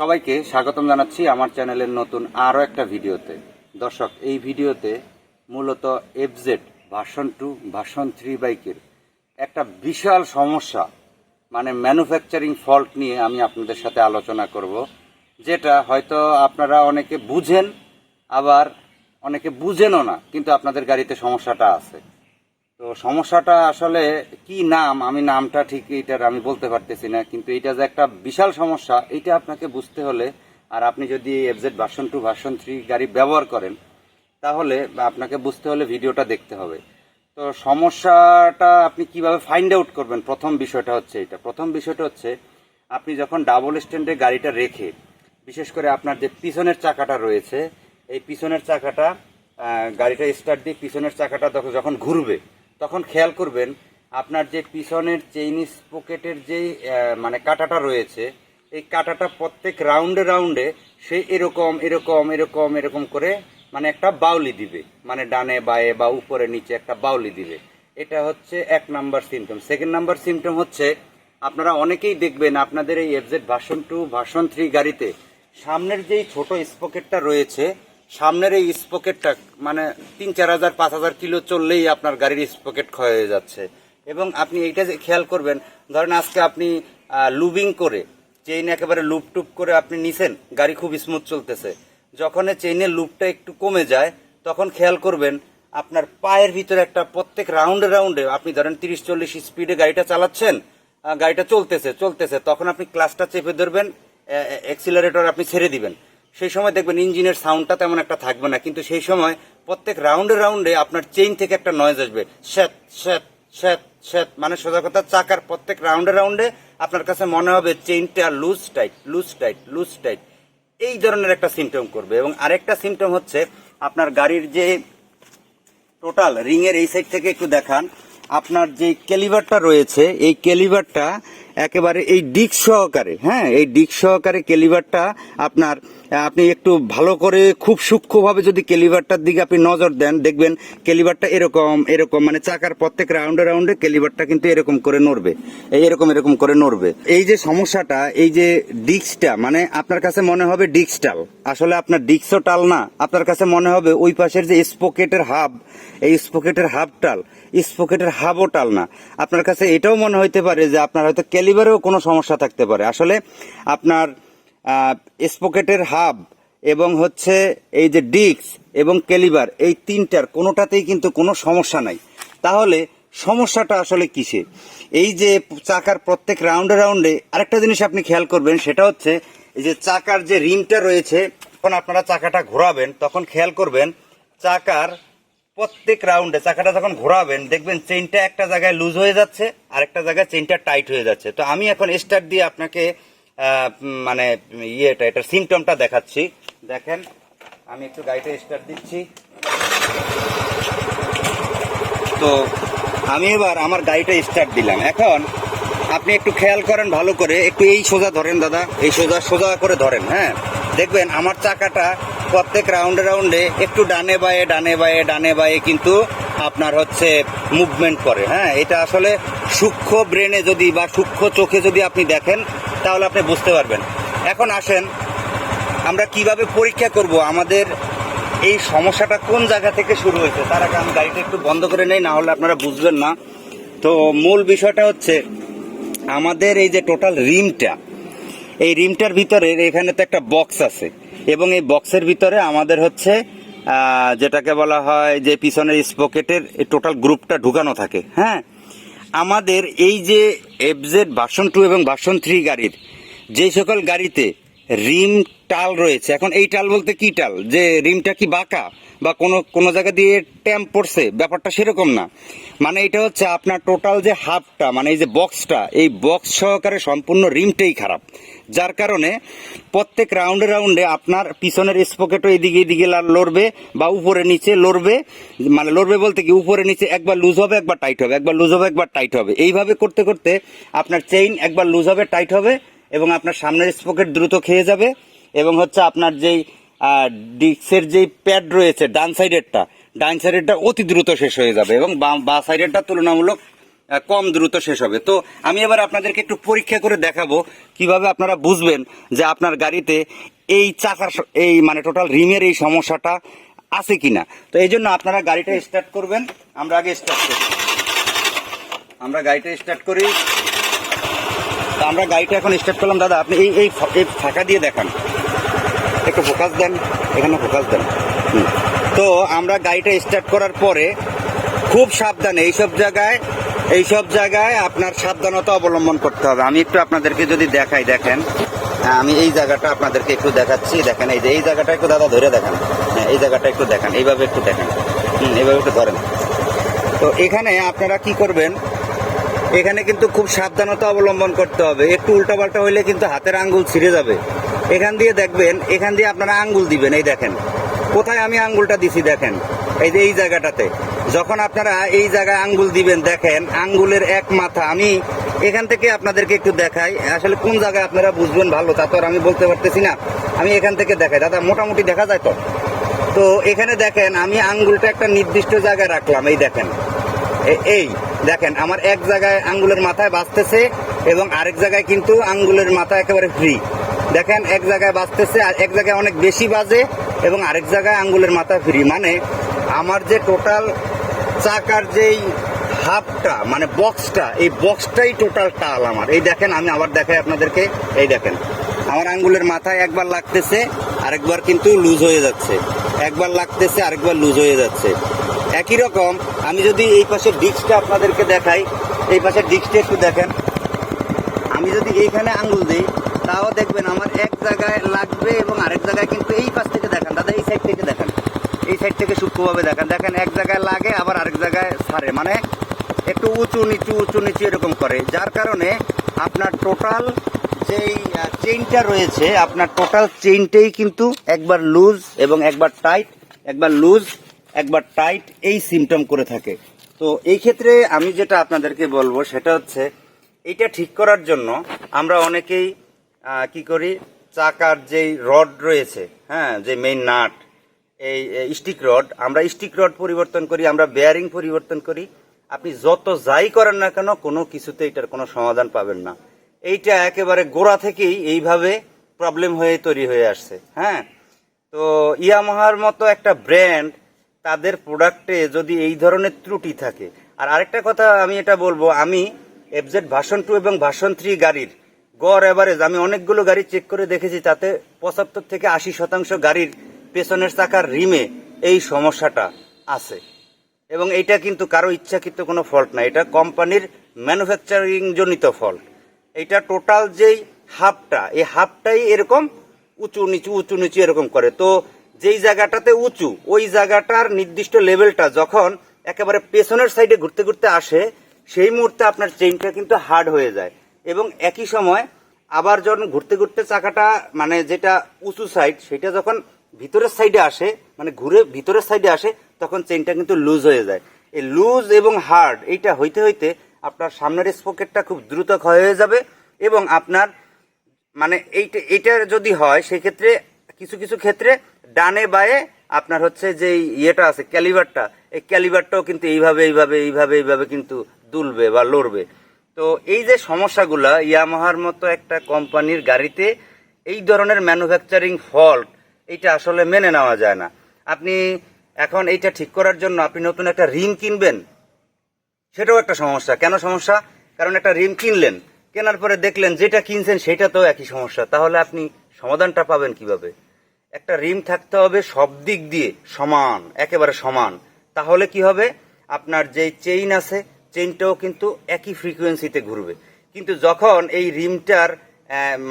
সবাইকে স্বাগতম জানাচ্ছি আমার চ্যানেলের নতুন আরও একটা ভিডিওতে। দর্শক, এই ভিডিওতে মূলত FZ version two version three বাইকের একটা বিশাল সমস্যা মানে ম্যানুফ্যাকচারিং ফল্ট নিয়ে আমি আপনাদের সাথে আলোচনা করব, যেটা হয়তো আপনারা অনেকে বুঝেন, আবার অনেকে বুঝেনও না, কিন্তু আপনাদের গাড়িতে সমস্যাটা আছে। তো সমস্যাটা আসলে কি নাম? আমি নামটা ঠিক এইটার আমি বলতে পারতেছি না, কিন্তু এটা যে একটা বিশাল সমস্যা এটা আপনাকে বুঝতে হলে, আর আপনি যদি FZ version two version three গাড়ি ব্যবহার করেন, তাহলে আপনাকে বুঝতে হলে ভিডিওটা দেখতে হবে। তো সমস্যাটা আপনি কীভাবে ফাইন্ড আউট করবেন? প্রথম বিষয়টা হচ্ছে এটা প্রথম বিষয়টা হচ্ছে, আপনি যখন ডাবল স্ট্যান্ডে গাড়িটা রেখে, বিশেষ করে আপনার যে পিছনের চাকাটা রয়েছে, এই পিছনের চাকাটা গাড়িটা স্টার্ট দিয়ে পিছনের চাকাটা যখন ঘুরবে তখন খেয়াল করবেন, আপনার যে পিছনের চেইন পকেটের যেই মানে কাটাটা রয়েছে, এই কাটাটা প্রত্যেক রাউন্ডে রাউন্ডে সে এরকম এরকম এরকম এরকম করে মানে একটা বাউলি দিবে। মানে ডানে, বায়ে বা উপরে, নিচে একটা বাউলি দিবে। এটা হচ্ছে এক number symptom second number symptom হচ্ছে, আপনারা অনেকেই দেখবেন আপনাদের এই FZ version two version three গাড়িতে সামনের যেই ছোট স্পকেটটা রয়েছে সামনের এই স্পকেটটা মানে তিন, চার হাজার, পাঁচ হাজার কিলো চললেই আপনার গাড়ির স্পকেট ক্ষয় হয়ে যাচ্ছে। এবং আপনি এইটা যে খেয়াল করবেন, ধরেন আজকে আপনি লুবিং করে চেইন একেবারে লুপ টুপ করে আপনি নিছেন, গাড়ি খুব স্মুথ চলতেছে। যখন চেইনের লুপটা একটু কমে যায়, তখন খেয়াল করবেন, আপনার পায়ের ভিতরে একটা প্রত্যেক রাউন্ডে রাউন্ডে আপনি ধরেন তিরিশ, চল্লিশ স্পিডে গাড়িটা চালাচ্ছেন গাড়িটা চলতেছে চলতেছে, তখন আপনি ক্লাসটা চেপে ধরবেন এক্সিলারেটর আপনি ছেড়ে দিবেন। সেই সময় দেখবেন ইঞ্জিনের সাউন্ডটা তেমন একটা থাকবে না, কিন্তু সেই সময় প্রত্যেক রাউন্ডে রাউন্ডে আপনার চেইন থেকে একটা নয়েজ আসবে। শ্যাত শ্যাত শ্যাত শ্যাত মানে সোজা কথা, চাকার প্রত্যেক রাউন্ডে রাউন্ডে আপনার কাছে মনে হবে চেইনটা loose tight loose tight loose tight এই ধরনের একটা সিমটম করবে। এবং আরেকটা সিমটম হচ্ছে আপনার গাড়ির যে টোটাল রিং এর এই সাইড থেকে একটু দেখান। আপনার যে কেলিভারটা রয়েছে, এই কেলিভারটা একেবারে এই ডিক সহকারে হ্যাঁ এই ডিক সহকারে কেলিভারটা আপনার, আপনি একটু ভালো করে খুব সূক্ষ্মভাবে যদি কেলিভারটার দিকে আপনি নজর দেন, দেখবেন কেলিভারটা এরকম এরকম মানে চাকার প্রত্যেক রাউন্ডে রাউন্ডে কেলিভারটা কিন্তু এরকম করে নড়বে, এই এরকম এরকম করে নড়বে। এই যে সমস্যাটা, এই যে ডিস্কটা মানে আপনার কাছে মনে হবে ডিক্সটাল আসলে আপনার ডিক্সও টাল না, আপনার কাছে মনে হবে ওই পাশের যে স্পোকেটের হাব এই স্পোকেটের হাব টাল স্পোকেটের হাবও টাল না। আপনার কাছে এটাও মনে হইতে পারে যে আপনার হয়তো ক্যালিবারেও কোনো সমস্যা থাকতে পারে। আসলে আপনার স্পোকেটের হাব এবং হচ্ছে এই যে ডিক্স এবং ক্যালিবার এই তিনটার কোনোটাতেই কিন্তু কোনো সমস্যা নাই। তাহলে সমস্যাটা আসলে কিসে এই যে চাকার প্রত্যেক রাউন্ডে রাউন্ডে আরেকটা জিনিস আপনি খেয়াল করবেন, সেটা হচ্ছে এই যে চাকার যে রিমটা রয়েছে, যখন আপনারা চাকাটা ঘোরাবেন, তখন খেয়াল করবেন চাকার প্রত্যেক রাউন্ডে চাকাটা যখন ঘোরাবেন, দেখবেন চেইনটা একটা জায়গায় লুজ হয়ে যাচ্ছে, আর একটা জায়গায় চেইনটা টাইট হয়ে যাচ্ছে। তো আমি এখন স্টার্ট দিয়ে আপনাকে মানে ইয়েটা এটা সিমটমটা দেখাচ্ছি। দেখেন, আমি একটু গাড়িটা স্টার্ট দিচ্ছি। তো আমি এবার আমার গাড়িটা স্টার্ট দিলাম। এখন আপনি একটু খেয়াল করেন ভালো করে, একটু এই সোজা ধরেন দাদা, এই সোজা সোজা করে ধরেন হ্যাঁ? দেখবেন আমার চাকাটা প্রত্যেক রাউন্ডে রাউন্ডে একটু ডানে বায়ে ডানে বায়ে ডানে বায়ে কিন্তু আপনার হচ্ছে মুভমেন্ট করে হ্যাঁ? এটা আসলে সূক্ষ্ম ব্রেনে যদি বা সূক্ষ্ম চোখে যদি আপনি দেখেন, তাহলে আপনি বুঝতে পারবেন। এখন আসেন, আমরা কীভাবে পরীক্ষা করব? আমাদের এই সমস্যাটা কোন জায়গা থেকে শুরু হয়েছে? তার আগে আমি গাড়িটা একটু বন্ধ করে নেই, না হলে আপনারা বুঝবেন না। তো মূল বিষয়টা হচ্ছে, আমাদের এই যে টোটাল রিমটা এই রিমটার ভিতরে এখানে তো একটা বক্স আছে। এবং এই বক্সের ভিতরে আমাদের হচ্ছে যেটাকে বলা হয় যে পিছনের স্পকেটের টোটাল গ্রুপটা ঢুকানো থাকে হ্যাঁ? আমাদের এই যে এফজেড ভার্সন টু এবং ভার্সন থ্রি গাড়ির যে সকল গাড়িতে রিম টাল রয়েছে। এখন এই টাল বলতে কি টাল? যে রিমটা কি বাঁকা বা কোনো কোনো জায়গা দিয়ে ট্যাম্প পড়ছে? ব্যাপারটা সেরকম না। মানে এটা হচ্ছে আপনার টোটাল যে হাফটা মানে এই যে বক্সটা, এই বক্স সহকারে সম্পূর্ণ রিমটাই খারাপ। যার কারণে প্রত্যেক রাউন্ডে রাউন্ডে আপনার পিছনের স্পকেটও এদিকে এদিকে লড়বে বা উপরে নিচে লড়বে। মানে লড়বে বলতে কি, উপরে নিচে একবার লুজ হবে, একবার টাইট হবে, একবার লুজ হবে, একবার টাইট হবে। এইভাবে করতে করতে আপনার চেইন একবার লুজ হবে, টাইট হবে এবং আপনার সামনের স্পকেট দ্রুত খেয়ে যাবে এবং হচ্ছে আপনার যেই ডিক্সের যেই প্যাড রয়েছে, ডান সাইডেরটা ডান সাইডেরটা অতি দ্রুত শেষ হয়ে যাবে এবং বা সাইডেরটা তুলনামূলক কম দ্রুত শেষ হবে। তো আমি এবার আপনাদেরকে একটু পরীক্ষা করে দেখাবো কীভাবে আপনারা বুঝবেন যে আপনার গাড়িতে এই চাকার এই মানে টোটাল রিমের এই সমস্যাটা আছে কিনা। তো এই জন্য আপনারা গাড়িটা স্টার্ট করবেন। আমরা আগে স্টার্ট করি। আমরা গাড়িটা স্টার্ট করি। তো আমরা গাড়িটা এখন স্টার্ট করলাম। দাদা আপনি এই এই ফাঁকা দিয়ে দেখান। একটু ফোকাস দেন এখানে ফোকাস দেন। তো আমরা গাড়িটা স্টার্ট করার পরে খুব সাবধানে এইসব জায়গায় এইসব জায়গায় আপনার সাবধানতা অবলম্বন করতে হবে। আমি একটু আপনাদেরকে যদি দেখাই দেখেন। হ্যাঁ, আমি এই জায়গাটা আপনাদেরকে একটু দেখাচ্ছি। দেখেন এই যে এই জায়গাটা একটু দাদা ধরে দেখান। হ্যাঁ এই জায়গাটা একটু দেখান। এইভাবে একটু দেখেন। হুম এইভাবে একটু ধরেন। তো এখানে আপনারা কি করবেন? এখানে কিন্তু খুব সাবধানতা অবলম্বন করতে হবে। একটু উল্টাপাল্টা হইলে কিন্তু হাতের আঙ্গুল ছিঁড়ে যাবে। এখান দিয়ে দেখবেন, এখান দিয়ে আপনারা আঙ্গুল দিবেন, এই দেখেন। কোথায় আমি আঙ্গুলটা দিছি দেখেন? এই যে এই জায়গাটাতে। যখন আপনারা এই জায়গায় আঙ্গুল দিবেন, দেখেন, আঙ্গুলের এক মাথা। আমি এখান থেকে আপনাদেরকে একটু দেখাই, আসলে কোন জায়গায় আপনারা বুঝবেন ভালো, তা তো আর আমি বলতে পারতেছি না। আমি এখান থেকে দেখাই। দাদা, মোটামুটি দেখা যায় তো? তো এখানে দেখেন, আমি আঙ্গুলটা একটা নির্দিষ্ট জায়গায় রাখলাম, এই দেখেন। এই। দেখেন, আমার এক জায়গায় আঙ্গুলের মাথায় বাঁচতেছে এবং আরেক জায়গায় কিন্তু আঙ্গুলের মাথা একেবারে ফ্রি দেখেন, এক জায়গায় বাঁচতেছে আর এক জায়গায় অনেক বেশি বাজে এবং আরেক জায়গায় আঙ্গুলের মাথা ফ্রি মানে আমার যে টোটাল চাকার যেই হাফটা মানে বক্সটা এই বক্সটাই টোটাল টাল আমার। এই দেখেন, আমি আবার দেখাই আপনাদেরকে। এই দেখেন, আমার আঙ্গুলের মাথায় একবার লাগতেছে, আরেকবার কিন্তু লুজ হয়ে যাচ্ছে। একবার লাগতেছে, আরেকবার লুজ হয়ে যাচ্ছে। একই রকম, আমি যদি এই পাশে ডিস্কটা আপনাদেরকে দেখাই, এই পাশে ডিস্কটা একটু দেখেন। আমি যদি এইখানে আঙুল দিই, তাও দেখবেন আমার এক জায়গায় লাগবে এবং আরেক জায়গায় কিন্তু এই পাশ থেকে দেখেন। দাদা, এই সাইড থেকে দেখেন। এই সাইড থেকে সূক্ষ্মভাবে দেখেন। দেখেন, এক জায়গায় লাগে, আবার আরেক জায়গায় সারে। মানে একটু উঁচু, নিচু উঁচু, নিচু এরকম করে। যার কারণে আপনার টোটাল যেই চেইনটা রয়েছে, আপনার টোটাল চেইনটাই কিন্তু একবার লুজ এবং একবার টাইট একবার লুজ একবার টাইট এই সিমটম করে থাকে। তো এই ক্ষেত্রে আমি যেটা আপনাদেরকে বলব সেটা হচ্ছে এটা ঠিক করার জন্য আমরা অনেকেই কি করি? চাকার যেই রড রয়েছে হ্যাঁ যে মেইন নাট এই স্টিক রড আমরা স্টিক রড পরিবর্তন করি, আমরা বেয়ারিং পরিবর্তন করি। আপনি যত যাই করেন না কেন, কোনো কিছুতে এটার কোনো সমাধান পাবেন না। এইটা একেবারে গোড়া থেকেই এইভাবে প্রবলেম হয়ে তৈরি হয়ে আসছে হ্যাঁ? তো ইয়ামাহার মতো একটা ব্র্যান্ড তাদের প্রোডাক্টে যদি এই ধরনের ত্রুটি থাকে। আর আরেকটা কথা আমি এটা বলব, আমি এফজেড ভার্সন টু এবং ভার্সন থ্রি গাড়ির গড় এভারেজ আমি অনেকগুলো গাড়ি চেক করে দেখেছি, তাতে পঁচাত্তর থেকে আশি শতাংশ গাড়ির পেছনের চাকার রিমে এই সমস্যাটা আছে। এবং এটা কিন্তু কারও ইচ্ছাকৃত কোনো ফল্ট না, এটা কোম্পানির ম্যানুফ্যাকচারিং জনিত ফল্ট এটা টোটাল যেই হাফটা এই হাফটাই এরকম উঁচু নিচু উঁচু নিচু এরকম করে। তো যেই জায়গাটাতে উঁচু, ওই জায়গাটার নির্দিষ্ট লেভেলটা যখন একেবারে পেছনের সাইডে ঘুরতে ঘুরতে আসে, সেই মুহূর্তে আপনার চেইনটা কিন্তু হার্ড হয়ে যায়। এবং একই সময় আবার যখন ঘুরতে ঘুরতে চাকাটা মানে যেটা উঁচু সাইড, সেটা যখন ভিতরের সাইডে আসে মানে ঘুরে ভিতরের সাইডে আসে, তখন চেইনটা কিন্তু লুজ হয়ে যায়। এই লুজ এবং হার্ড, এইটা হইতে হইতে আপনার সামনের স্পকেটটা খুব দ্রুত ক্ষয় হয়ে যাবে এবং আপনার মানে এইটা এটা যদি হয়, সেক্ষেত্রে কিছু কিছু ক্ষেত্রে ডানে বায়ে আপনার হচ্ছে যে ইয়েটা আছে ক্যালিভারটা এই ক্যালিভারটাও কিন্তু এইভাবে এইভাবে এইভাবে এইভাবে কিন্তু দুলবে বা লড়বে। তো এই যে সমস্যাগুলা, ইয়ামাহার মতো একটা কোম্পানির গাড়িতে এই ধরনের ম্যানুফ্যাকচারিং ফল্ট এইটা আসলে মেনে নেওয়া যায় না। আপনি এখন এইটা ঠিক করার জন্য আপনি নতুন একটা রিম কিনবেন, সেটাও একটা সমস্যা। কেন সমস্যা? কারণ একটা রিম কিনলেন, কেনার পরে দেখলেন যেটা কিনছেন সেটা তো একই সমস্যা। তাহলে আপনি সমাধানটা পাবেন কীভাবে? একটা রিম থাকতে হবে সব দিক দিয়ে সমান, একেবারে সমান। তাহলে কি হবে? আপনার যে চেইন আছে চেইনটাও কিন্তু একই ফ্রিকোয়েন্সিতে ঘুরবে। কিন্তু যখন এই রিমটার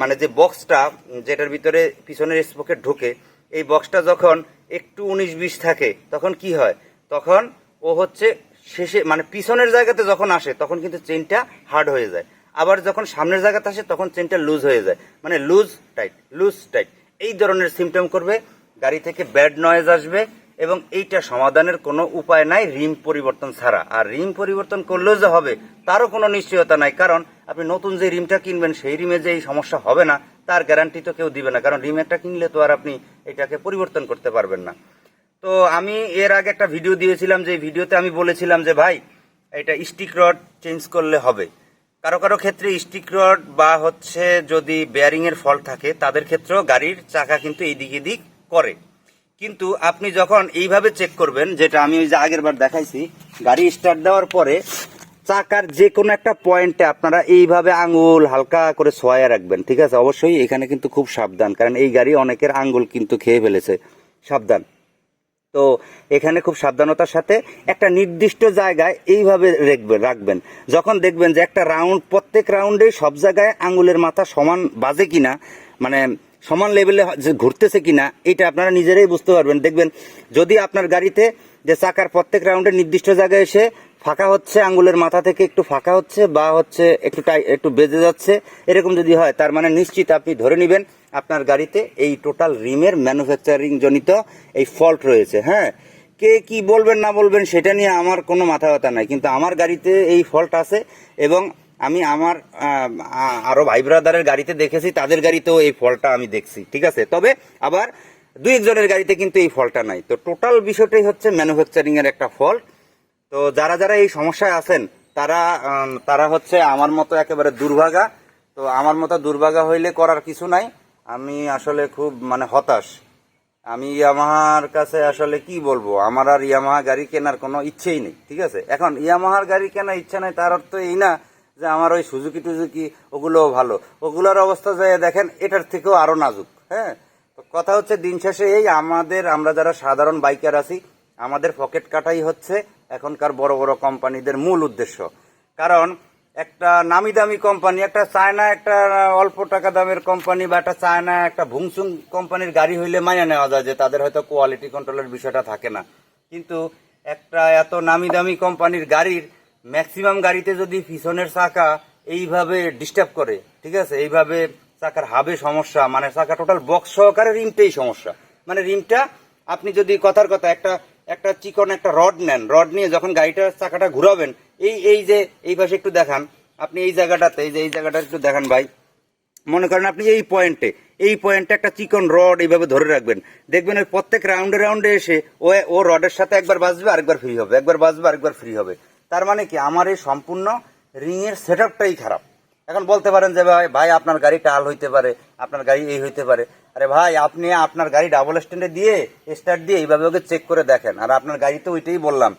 মানে যে বক্সটা যেটার ভিতরে পিছনের স্পকেট ঢোকে, এই বক্সটা যখন একটু উনিশ বিশ থাকে, তখন কি হয়? তখন ও হচ্ছে শেষে মানে পিছনের জায়গাতে যখন আসে, তখন কিন্তু চেনটা হার্ড হয়ে যায়। আবার যখন সামনের জায়গাতে আসে, তখন চেনটা লুজ হয়ে যায়। মানে লুজ টাইট লুজ টাইট এই ধরনের সিমটম করবে, গাড়ি থেকে ব্যাড নয়েজ আসবে এবং এইটা সমাধানের কোনো উপায় নাই রিম পরিবর্তন ছাড়া। আর রিম পরিবর্তন করলেও যে হবে, তারও কোনো নিশ্চয়তা নাই। কারণ আপনি নতুন যে রিমটা কিনবেন, সেই রিমে যে এই সমস্যা হবে না, তার গ্যারান্টি তো কেউ দিবে না। কারণ রিম একটা কিনলে তো আর আপনি এটাকে পরিবর্তন করতে পারবেন না। তো আমি এর আগে একটা ভিডিও দিয়েছিলাম, যে ভিডিওতে আমি বলেছিলাম যে, ভাই, এটা স্টিক রড চেঞ্জ করলে হবে। কারও কারও ক্ষেত্রে স্টিক রড বা হচ্ছে যদি বেয়ারিং এর ফল্ট থাকে, তাদের ক্ষেত্রেও গাড়ির চাকা কিন্তু এইদিক এদিক করে। কিন্তু আপনি যখন এইভাবে চেক করবেন, যেটা আমি ওই যে আগের বার দেখাইছি, গাড়ি স্টার্ট দেওয়ার পরে চাকার যে কোনো একটা পয়েন্টে আপনারা এইভাবে আঙ্গুল হালকা করে সোয়া রাখবেন, ঠিক আছে? অবশ্যই এখানে কিন্তু খুব সাবধান, কারণ এই গাড়ি অনেকের আঙ্গুল কিন্তু খেয়ে ফেলেছে। সাবধান। তো এখানে খুব সাবধানতার সাথে একটা নির্দিষ্ট জায়গায় এইভাবে রেখবেন রাখবেন। যখন দেখবেন যে একটা রাউন্ড প্রত্যেক রাউন্ডে সব জায়গায় আঙুলের মাথা সমান বাজে কিনা মানে সমান লেভেলে যে ঘুরতেছে কিনা, এটা আপনারা নিজেরাই বুঝতে পারবেন। দেখবেন যদি আপনার গাড়িতে যে চাকার প্রত্যেক রাউন্ডে নির্দিষ্ট জায়গায় এসে ফাঁকা হচ্ছে আঙ্গুলের মাথা থেকে একটু ফাঁকা হচ্ছে বা হচ্ছে একটু টাই একটু বেজে যাচ্ছে। এরকম যদি হয় তার মানে নিশ্চিত আপনি ধরে নেবেন আপনার গাড়িতে এই টোটাল রিমের ম্যানুফ্যাকচারিং জনিত এই ফল্ট রয়েছে। হ্যাঁ? কে কি বলবেন না বলবেন সেটা নিয়ে আমার কোনো মাথা ব্যথা নাই। কিন্তু আমার গাড়িতে এই ফল্ট আছে এবং আমি আমার আহ, আ- আরও ভাই ব্রাদারের গাড়িতে দেখেছি তাদের গাড়িতেও এই ফলটা আমি দেখছি। ঠিক আছে? তবে আবার দুই একজনের গাড়িতে কিন্তু এই ফলটা নাই। তো টোটাল বিষয়টাই হচ্ছে ম্যানুফ্যাকচারিং এর একটা ফল্ট তো যারা যারা এই সমস্যায় আছেন, তারা তারা হচ্ছে আমার মতো একেবারে দুর্ভাগা। তো আমার মতো দুর্ভাগা হইলে করার কিছু নাই। আমি আসলে খুব মানে হতাশ। আমি ইয়ামাহার কাছে আসলে কি বলব? আমার আর ইয়ামাহা গাড়ি কেনার কোনো ইচ্ছেই নেই, ঠিক আছে? এখন ইয়ামাহার গাড়ি কেনার ইচ্ছা নেই, তার অর্থ এই না যে আমার ওই সুজুকি টুজুকি ওগুলোও ভালো। ওগুলোর অবস্থা যায় দেখেন, এটার থেকেও আরও নাজুক হ্যাঁ? কথা হচ্ছে, দিন শেষে এই আমাদের, আমরা যারা সাধারণ বাইকার আছি আমাদের পকেট কাটাই হচ্ছে এখনকার বড় বড় কোম্পানিদের মূল উদ্দেশ্য। কারণ একটা নামি দামি কোম্পানি, একটা চায়না, একটা অল্প টাকা দামের কোম্পানি বা একটা চায়না, একটা ভুংসুং কোম্পানির গাড়ি হইলে মাইনে নেওয়া যায় যে তাদের হয়তো কোয়ালিটি কন্ট্রোলের বিষয়টা থাকে না। কিন্তু একটা এত নামি দামি কোম্পানির গাড়ির ম্যাক্সিমাম গাড়িতে যদি পিছনের চাকা এইভাবে ডিস্টার্ব করে, ঠিক আছে? এইভাবে চাকার হাবে সমস্যা মানে চাকা টোটাল বক্স সহকারে রিমটাই সমস্যা। মানে রিমটা আপনি যদি কথার কথা একটা একটা চিকন, একটা রড নেন। রড নিয়ে যখন গাড়িটার চাকাটা ঘুরাবেন, এই এই যে, এই পাশে একটু দেখান। আপনি এই জায়গাটাতে, এই যে, এই জায়গাটা একটু দেখান ভাই। মনে করেন আপনি এই পয়েন্টে এই পয়েন্টে একটা চিকন রড এইভাবে ধরে রাখবেন। দেখবেন ওই প্রত্যেক রাউন্ডে রাউন্ডে এসে ও ও রডের সাথে একবার বাজবে, আরেকবার ফ্রি হবে। একবার বাজবে, আরেকবার ফ্রি হবে। তার মানে কি? আমার এই সম্পূর্ণ রিং এর সেট খারাপ। এখন বলতে পারেন যে ভাই ভাই, আপনার গাড়ি টাল হইতে পারে, আপনার গাড়ি এই হইতে পারে। আরে ভাই, আপনি আপনার গাড়ি ডাবল স্ট্যান্ডে দিয়ে স্টার্ট দিয়ে এইভাবে ওকে চেক করে দেখেন। আর আপনার গাড়ি তো ওইটাই বললাম,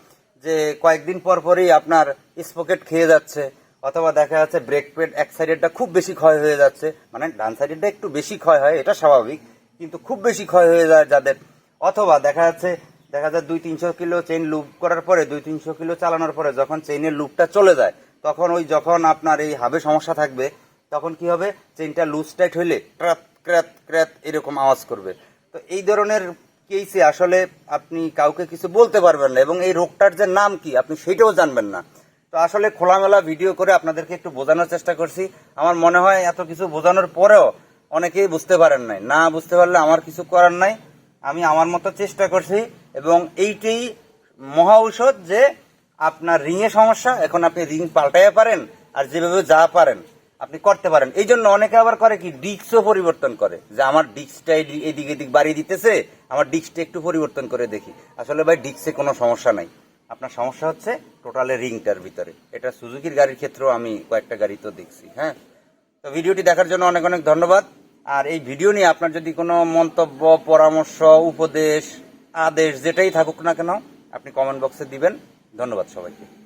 যে কয়েকদিন পর পরই আপনার স্পকেট খেয়ে যাচ্ছে, অথবা দেখা যাচ্ছে ব্রেক প্যাড এক সাইডেরটা খুব বেশি ক্ষয় হয়ে যাচ্ছে। মানে ডান সাইডেরটা একটু বেশি ক্ষয় হয়, এটা স্বাভাবিক, কিন্তু খুব বেশি ক্ষয় হয়ে যায় যাদের। অথবা দেখা যাচ্ছে, দেখা যায় দুই তিনশো কিলো চেইন লুপ করার পরে, দুই তিনশো কিলো চালানোর পরে যখন চেইনের লুপটা চলে যায়, তখন ওই যখন আপনার এই হাবে সমস্যা থাকবে, তখন কি হবে? চেইনটা লুজ টাইট হইলে ক্রাত ক্রাত ক্রাত এরকম আওয়াজ করবে। তো এই ধরনের কেসে আসলে আপনি কাউকে কিছু বলতে পারবেন না এবং এই রোগটার যে নাম কি, আপনি সেটাও জানবেন না। তো আসলে খোলামেলা ভিডিও করে আপনাদেরকে একটু বোঝানোর চেষ্টা করছি। আমার মনে হয় এত কিছু বোঝানোর পরেও অনেকেই বুঝতে পারেন নাই। না বুঝতে পারলে আমার কিছু করার নাই। আমি আমার মতো চেষ্টা করছি এবং এইটাই মহা ঔষধ যে আপনার রিং এ সমস্যা, এখন আপনি রিং পাল্টাইয়া পারেন আর যেভাবে যা পারেন। আপনি করতে পারেন। এই জন্য অনেকে আবার করে কি, ডিস্কও পরিবর্তন করে। যে আমার ডিস্কটা এদিক এদিক বাড়িয়ে দিতেছে, আমার ডিস্কটা একটু পরিবর্তন করে দেখি। আসলে ভাই, ডিস্কে কোনো সমস্যা নাই। আপনার সমস্যা হচ্ছে টোটালে রিংটার ভিতরে। এটা সুজুকির গাড়ির ক্ষেত্রেও আমি কয়েকটা গাড়ি তো দেখছি হ্যাঁ? তো ভিডিওটি দেখার জন্য অনেক অনেক ধন্যবাদ। আর এই ভিডিও নিয়ে আপনার যদি কোনো মন্তব্য, পরামর্শ, উপদেশ, আদেশ যেটাই থাকুক না কেন, আপনি কমেন্ট বক্সে দিবেন। ধন্যবাদ সবাইকে।